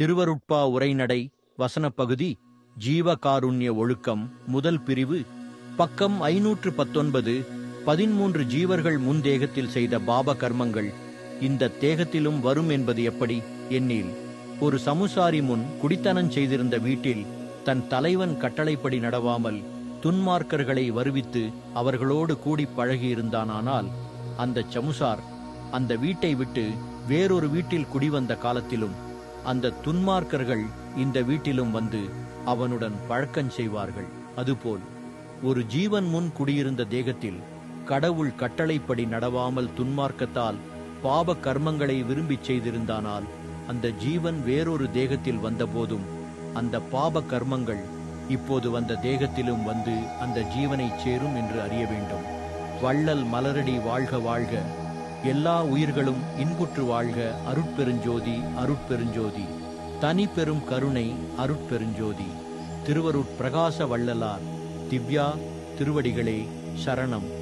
திருவருட்பா உரைநடை வசனப்பகுதி ஜீவகாருண்ய ஒழுக்கம் முதல் பிரிவு பக்கம் ஐநூற்று பத்தொன்பது பதிமூன்று ஜீவர்கள் முன் தேகத்தில் செய்த பாப கர்மங்கள் இந்த தேகத்திலும் வரும் என்பது எப்படி? எண்ணில் ஒரு சமுசாரி முன் குடித்தனம் செய்திருந்த வீட்டில் தன் தலைவன் கட்டளைப்படி நடவாமல் துன்மார்க்கர்களை வருவித்து அவர்களோடு கூடி பழகியிருந்தானானால் அந்த சமுசார் அந்த வீட்டை விட்டு வேறொரு வீட்டில் குடிவந்த காலத்திலும் அந்த துன்மார்க்கர்கள் இந்த வீட்டிலும் வந்து அவனுடன் பழக்கம் செய்வார்கள். அதுபோல் ஒரு ஜீவன் முன் குடியிருந்த தேகத்தில் கடவுள் கட்டளைப்படி நடவாமல் துன்மார்க்கத்தால் பாப கர்மங்களை விரும்பிச் செய்திருந்தானால் அந்த ஜீவன் வேறொரு தேகத்தில் வந்தபோதும் அந்த பாப கர்மங்கள் இப்போது வந்த தேகத்திலும் வந்து அந்த ஜீவனைச் சேரும் என்று அறிய வேண்டும். வள்ளல் மலரடி வாழ்க வாழ்க. எல்லா உயிர்களும் இன்புற்று வாழ்க அருட்பெருஞ்சோதி அருட்பெருஞ்சோதி. தனி பெரும் கருணை அருட்பெருஞ்சோதி. திருவருட் பிரகாச வள்ளலார் திவ்யா திருவடிகளே சரணம்.